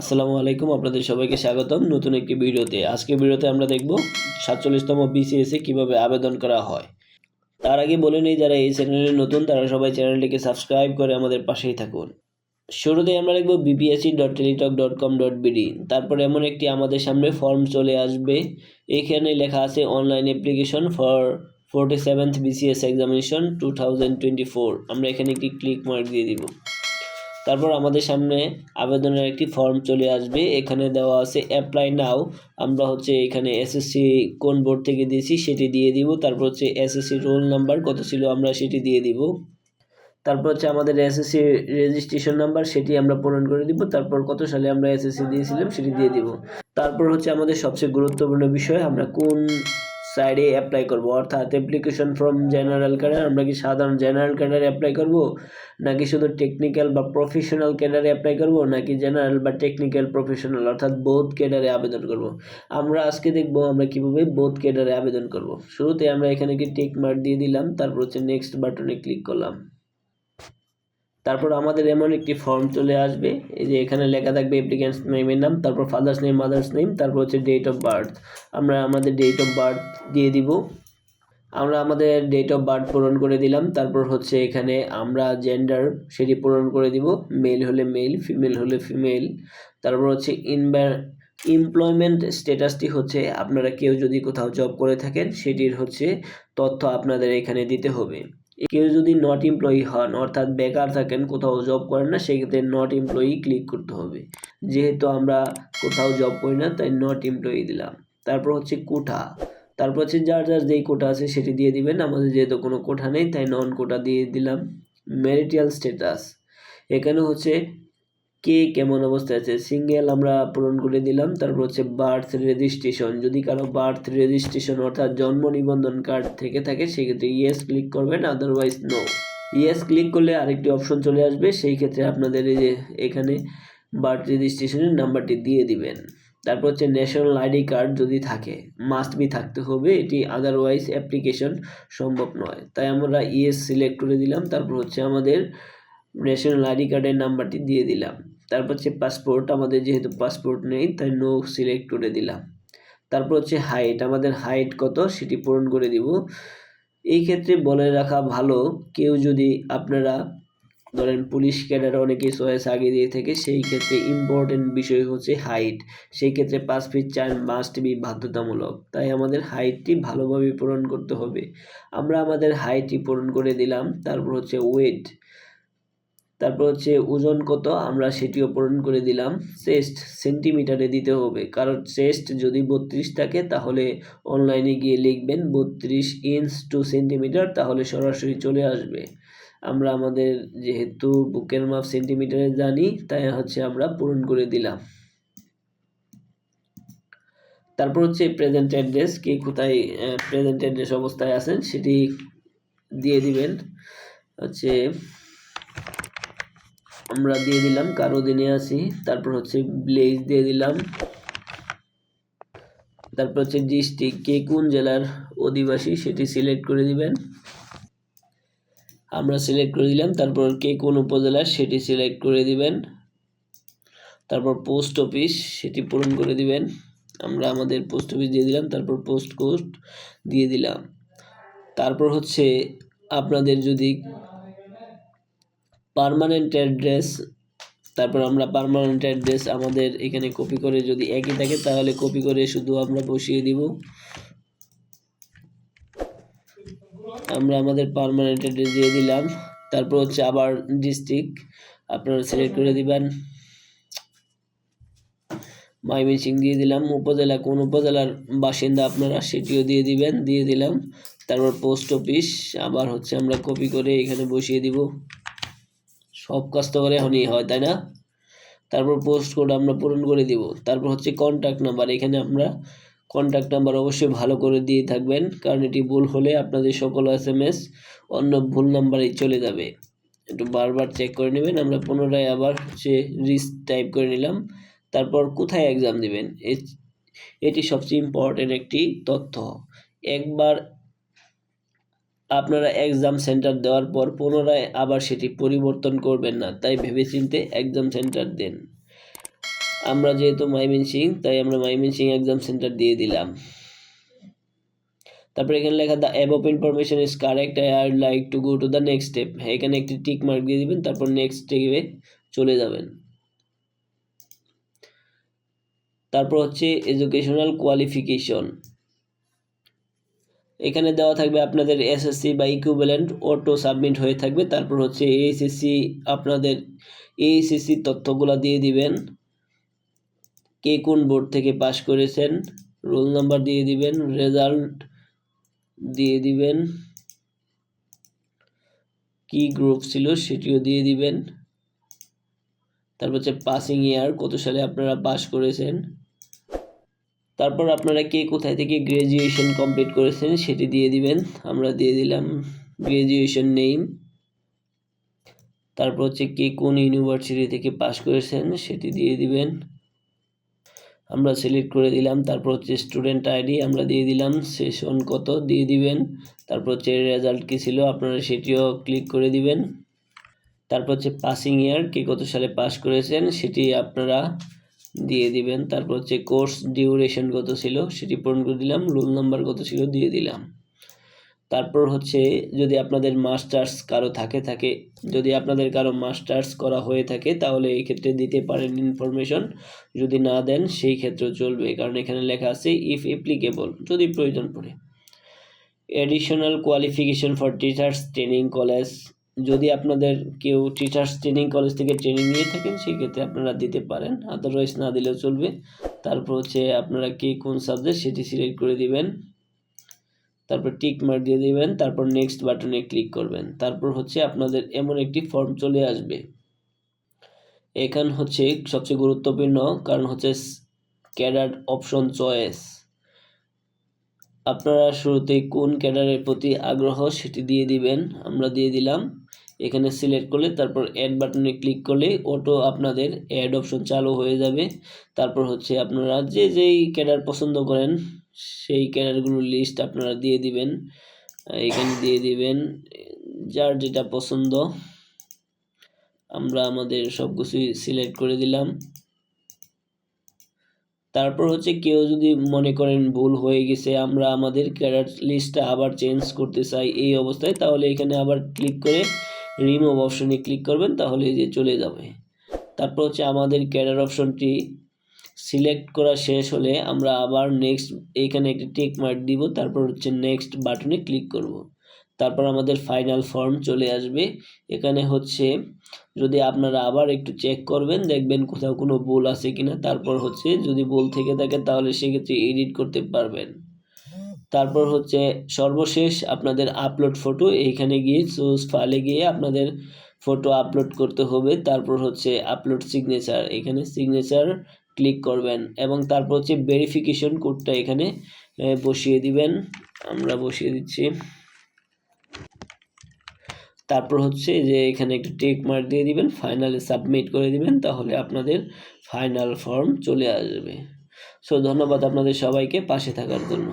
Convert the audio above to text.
আসসালামু আলাইকুম, আপনাদের সবাইকে স্বাগতম নতুন একটি ভিডিওতে। আজকে ভিডিওতে আমরা দেখব সাতচল্লিশতম বিসিএসে কীভাবে আবেদন করা হয়। তার আগে বলে নিই, যারা এই চ্যানেলে নতুন, তারা সবাই চ্যানেলটিকে সাবস্ক্রাইব করে আমাদের পাশেই থাকুন। শুরুতে আমরা লিখব BPSC dot Teletalk dot com dot BD তারপরে এমন একটি আমাদের সামনে ফর্ম চলে আসবে। এখানে লেখা আছে online application for forty seventh BCS examination two thousand twenty four আমরা এখানে একটি ক্লিক মার্ক দিয়ে দিব। তারপর আমাদের সামনে আবেদনের একটি ফর্ম চলে আসবে। এখানে দেওয়া আছে অ্যাপ্লাই নাও আমরা হচ্ছে এখানে এসএসসি কোন বোর্ড থেকে দিয়েছি সেটি দিয়ে দিব। তারপর হচ্ছে এসএসসি রোল নাম্বার কত ছিল আমরা সেটি দিয়ে দিব। তারপর হচ্ছে আমাদের এসএসসি রেজিস্ট্রেশন নাম্বার সেটি আমরা পূরণ করে দিব। তারপর কত সালে আমরা এসএসসি দিয়েছিলাম সেটি দিয়ে দিব। তারপর হচ্ছে আমাদের সবচেয়ে গুরুত্বপূর্ণ বিষয়, আমরা কোন সাইডে অ্যাপ্লাই করব। অর্থাৎ অ্যাপ্লিকেশন ফ্রম জেনারেল ক্যাডার আমরা কি সাধারণ জেনারেল ক্যাডারে অ্যাপ্লাই করব? নাকি শুধু টেকনিক্যাল বা প্রফেশনাল ক্যাডারে অ্যাপ্লাই করব? নাকি জেনারেল বা টেকনিক্যাল প্রফেশনাল অর্থাৎ বোধ ক্যাডারে আবেদন করব? আমরা আজকে দেখব আমরা কীভাবে বোধ ক্যাডারে আবেদন করব। শুরুতে আমরা এখানে কি টেক মার্ক দিয়ে দিলাম, তারপর হচ্ছে নেক্সট বাটনে ক্লিক করলাম। তারপর আমাদের এমন একটি ফর্ম চলে আসবে, এই যে এখানে লেখা থাকবে অ্যাপ্লিকেন্টস নেমের নাম, তারপর ফাদার্স নেম মাদার্স নেম তারপর হচ্ছে ডেট অফ বার্থ আমরা আমাদের ডেট অফ বার্থ দিয়ে দিব। আমরা আমাদের ডেট অফ বার্থ পূরণ করে দিলাম, তারপর হচ্ছে এখানে আমরা জেন্ডার সেটি পূরণ করে দিব। মেল হলে মেল ফিমেল হলে ফিমেল তারপর হচ্ছে ইনভ্যা এমপ্লয়মেন্ট স্ট্যাটাসটি হচ্ছে আপনারা কেউ যদি কোথাও জব করে থাকেন, সেটির হচ্ছে তথ্য আপনাদের এখানে দিতে হবে। কেউ যদি নট এমপ্লয়ি হন, অর্থাৎ বেকার থাকেন, কোথাও জব করেন না, সেক্ষেত্রে নট এমপ্লয়ি ক্লিক করতে হবে। যেহেতু আমরা কোথাও জব করি না, তাই নট এমপ্লয়ি দিলাম। তারপর হচ্ছে কোঠা। তারপর হচ্ছে যার যার যেই কোটা আছে, সেটি দিয়ে দিবেন। আমাদের যেহেতু কোনো কোঠা নেই, তাই নন কোটা দিয়ে দিলাম। ম্যারিটাল স্ট্যাটাস এখানে হচ্ছে কে কেমন অবস্থায় আছে? সিঙ্গেল আমরা পূরণ করে দিলাম, তারপর হচ্ছে বার্থ রেজিস্ট্রেশন যদি কারও বার্থ রেজিস্ট্রেশন অর্থাৎ জন্ম নিবন্ধন কার্ড থেকে থাকে, সেক্ষেত্রে ইয়েস ক্লিক করবেন আদারওয়াইজ নো ইয়েস ক্লিক করলে আরেকটি অপশন চলে আসবে, সেই ক্ষেত্রে আপনাদের এই যে এখানে বার্থ রেজিস্ট্রেশনের নাম্বারটি দিয়ে দিবেন। তারপর হচ্ছে ন্যাশনাল আইডি কার্ড যদি থাকে মাস্ট বি থাকতে হবে, এটি আদারওয়াইজ অ্যাপ্লিকেশন সম্ভব নয়। তাই আমরা ইয়েস সিলেক্ট করে দিলাম, তারপর হচ্ছে আমাদের ন্যাশনাল আইডি কার্ডের নাম্বারটি দিয়ে দিলাম। তারপর হচ্ছে পাসপোর্ট আমাদের যেহেতু পাসপোর্ট নেই, তাই নো সিলেক্ট করে দিলাম। তারপর হচ্ছে হাইট আমাদের হাইট কত সেটি পূরণ করে দিব। এই ক্ষেত্রে বলে রাখা ভালো, কেউ যদি আপনারা ধরেন পুলিশ ক্যাডারে অনেকেই চয়েস আগে দিয়ে থাকে, সেই ক্ষেত্রে ইম্পর্টেন্ট বিষয় হচ্ছে হাইট সেই ক্ষেত্রে পাঁচ ফিট চার মাস্ট বি বাধ্যতামূলক। তাই আমাদের হাইটটি ভালোভাবে পূরণ করতে হবে। আমরা আমাদের হাইটটি পূরণ করে দিলাম, তারপর হচ্ছে ওয়েট তারপর হচ্ছে ওজন কত আমরা সেটিও পূরণ করে দিলাম। চেস্ট সেন্টিমিটারে দিতে হবে। কারণ চেস্ট যদি বত্রিশ থাকে তাহলে অনলাইনে গিয়ে লিখবেন বত্রিশ ইঞ্চ টু সেন্টিমিটার তাহলে সরাসরি চলে আসবে। আমরা আমাদের যেহেতু বুকের মাপ সেন্টিমিটারে জানি, তাই হচ্ছে আমরা পূরণ করে দিলাম। তারপর হচ্ছে প্রেজেন্ট অ্যাড্রেস কে কোথায় প্রেজেন্ট অ্যাড্রেস অবস্থায় আছেন সেটি দিয়ে দিবেন। হচ্ছে আমরা দিয়ে দিলাম, কারও দিনে আছি তারপর হচ্ছে ব্লেজ দিয়ে দিলাম। তারপর হচ্ছে ডিস্ট্রিক্ট কে কোন জেলার অধিবাসী সেটি সিলেক্ট করে দিবেন। আমরা সিলেক্ট করে দিলাম, তারপর কে কোন উপজেলার সেটি সিলেক্ট করে দিবেন। তারপর পোস্ট অফিস সেটি পূরণ করে দিবেন। আমরা আমাদের পোস্ট অফিস দিয়ে দিলাম, তারপর পোস্ট কোড দিয়ে দিলাম। তারপর হচ্ছে আপনাদের যদি পার্মানেন্ট অ্যাড্রেস তারপর আমরা পার্মানেন্ট অ্যাড্রেস আমাদের এখানে কপি করে যদি একই থাকে, তাহলে কপি করে শুধু আমরা বসিয়ে দিব। আমরা আমাদের পার্মানেন্ট অ্যাড্রেস দিয়ে দিলাম। তারপর হচ্ছে আবার ডিস্ট্রিক্ট আপনারা সিলেক্ট করে দিবেন। ময়মনসিং দিয়ে দিলাম। উপজেলা, কোন উপজেলার বাসিন্দা আপনারা সেটিও দিয়ে দিবেন, দিয়ে দিলাম। তারপর পোস্ট অফিস আবার হচ্ছে আমরা কপি করে এখানে বসিয়ে দিব। সব কাজ তো এখনই হয়, তাই না? তারপর পোস্ট কোড আমরা পূরণ করে দিব। তারপর হচ্ছে কন্ট্যাক্ট নাম্বার এখানে আমরা কন্ট্যাক্ট নাম্বার অবশ্যই ভালো করে দিয়ে থাকবেন, কারণ এটি ভুল হলে আপনাদের সকল এস এম এস অন্য ভুল নাম্বারে চলে যাবে। একটু বারবার চেক করে নেবেন, আমরা পুনরায় আবার হচ্ছে রিস্ক টাইপ করে নিলাম। তারপর কোথায় এক্সাম দিবেন? এটি সবচেয়ে ইম্পর্টেন্ট একটি তথ্য। একবার আপনারা এক্সাম সেন্টার দেওয়ার পর পুনরায় আবার সেটি পরিবর্তন করবেন না, তাই ভেবেচিন্তে এক্সাম সেন্টার দেন। আমরা যেহেতু মাইমিনসিং তাই আমরা মাইমিনসিং এক্সাম সেন্টার দিয়ে দিলাম। তারপরে এখানে লেখা the above of information is correct I are like to go to the next step এখানে একটি টিক মার্ক দিয়ে দিবেন, তারপর নেক্সট স্টেপে চলে যাবেন। তারপর হচ্ছে এডুকেশনাল কোয়ালিফিকেশন এখানে দেওয়া থাকবে আপনাদের এসএসসি বা ইকুইভ্যালেন্ট অটো সাবমিট হয়ে থাকবে। তারপর হচ্ছে এইচএসসি আপনাদের এইচএসসি তথ্যগুলো দিয়ে দিবেন। কে কোন বোর্ড থেকে পাশ করেছেন রোল নাম্বার দিয়ে দিবেন রেজাল্ট দিয়ে দিবেন, কি গ্রুপ ছিল সেটিও দিয়ে দিবেন। তারপর হচ্ছে পাসিং ইয়ার কত সালে আপনারা পাস করেছেন। তারপর আপনারা কে কোথায় থেকে গ্র্যাজুয়েশন কমপ্লিট করেছেন সেটি দিয়ে দিবেন। আমরা দিয়ে দিলাম গ্র্যাজুয়েশন নেম তারপর হচ্ছে কে কোন ইউনিভার্সিটি থেকে পাশ করেছেন সেটি দিয়ে দিবেন। আমরা সিলেক্ট করে দিলাম। তারপর হচ্ছে স্টুডেন্ট আইডি আমরা দিয়ে দিলাম। সেশন কত দিয়ে দিবেন। তারপর হচ্ছে রেজাল্ট কী ছিল আপনারা সেটিও ক্লিক করে দিবেন। তারপর হচ্ছে পাসিং ইয়ার কে কত সালে পাস করেছেন সেটি আপনারা দিয়ে দিবেন। তারপর হচ্ছে কোর্স ডিউরেশন কত ছিল সেটি পূরণ করে দিলাম রোল নাম্বার কত ছিল দিয়ে দিলাম। তারপর হচ্ছে যদি আপনাদের মাস্টার্স কারও থাকে থাকে, যদি আপনাদের কারও মাস্টার্স করা হয়ে থাকে, তাহলে এই ক্ষেত্রে দিতে পারেন ইনফরমেশন যদি না দেন, সেই ক্ষেত্রেও চলবে, কারণ এখানে লেখা আছে ইফ অ্যাপ্লিকেবল যদি প্রয়োজন পড়ে। Additional qualification for teachers training college যদি আপনাদের কেউ টিচার্স ট্রেনিং কলেজ থেকে ট্রেনিং নিয়ে থাকেন সেই ক্ষেত্রে আপনারা দিতে পারেন। আদারওয়াইজ না দিলেও চলবে। তারপর হচ্ছে আপনারা কে কোন সাবজেক্ট সেটি সিলেক্ট করে দিবেন। তারপর টিক মার্ক দিয়ে দিবেন। তারপর নেক্সট বাটনে ক্লিক করবেন। তারপর হচ্ছে আপনাদের এমন একটি ফর্ম চলে আসবে। এখান হচ্ছে সবচেয়ে গুরুত্বপূর্ণ কারণ হচ্ছে ক্যাডার অপশন চয়েস আপনারা শুরুতেই কোন ক্যাডারের প্রতি আগ্রহ সেটি দিয়ে দিবেন। আমরা দিয়ে দিলাম। এখানে সিলেক্ট করলে, তারপর অ্যাড বাটনে ক্লিক করলে অটো আপনাদের অ্যাড অপশন চালু হয়ে যাবে। তারপর হচ্ছে আপনারা যে যেই ক্যাডার পছন্দ করেন, সেই ক্যাডারগুলোর লিস্ট আপনারা দিয়ে দিবেন। এখানে দিয়ে দিবেন, যার যেটা পছন্দ, আমরা আমাদের সব কিছুই সিলেক্ট করে দিলাম। তারপর হচ্ছে কেউ যদি মনে করেন ভুল হয়ে গেছে, আমরা আমাদের ক্যাডার লিস্টটা আবার চেঞ্জ করতে চাই এই অবস্থায়, তাহলে এখানে আবার ক্লিক করে রিমুভ অপশনে ক্লিক করবেন, তাহলে এই যে চলে যাবে। তারপর হচ্ছে আমাদের ক্যাডার অপশনটি সিলেক্ট করা শেষ হলে আমরা আবার নেক্সট এইখানে একটি টেক মার্ক দিব, তারপর হচ্ছে নেক্সট বাটনে ক্লিক করব। তারপর আমাদের ফাইনাল ফর্ম চলে আসবে। এখানে হচ্ছে যদি আপনারা আবার একটু চেক করবেন, দেখবেন কোথাও কোনো ভুল আছে কিনা, তারপর হচ্ছে যদি ভুল থেকে থাকে, তাহলে সেক্ষেত্রে এডিট করতে পারবেন। তারপর হচ্ছে সর্বশেষ আপনাদের আপলোড ফটো এইখানে গিয়ে চুজ ফাইলে গিয়ে আপনাদের ফটো আপলোড করতে হবে। তারপর হচ্ছে আপলোড সিগনেচার এখানে সিগনেচার ক্লিক করবেন এবং তারপর হচ্ছে ভেরিফিকেশন কোডটা এখানে বসিয়ে দিবেন। আমরা বসিয়ে দিচ্ছি। তারপর হচ্ছে যে এখানে একটু টেক মার্ক দিয়ে দিবেন ফাইনালে সাবমিট করে দিবেন, তাহলে আপনাদের ফাইনাল ফর্ম চলে আসবে। সো ধন্যবাদ আপনাদের সবাইকে, পাশে থাকার জন্য।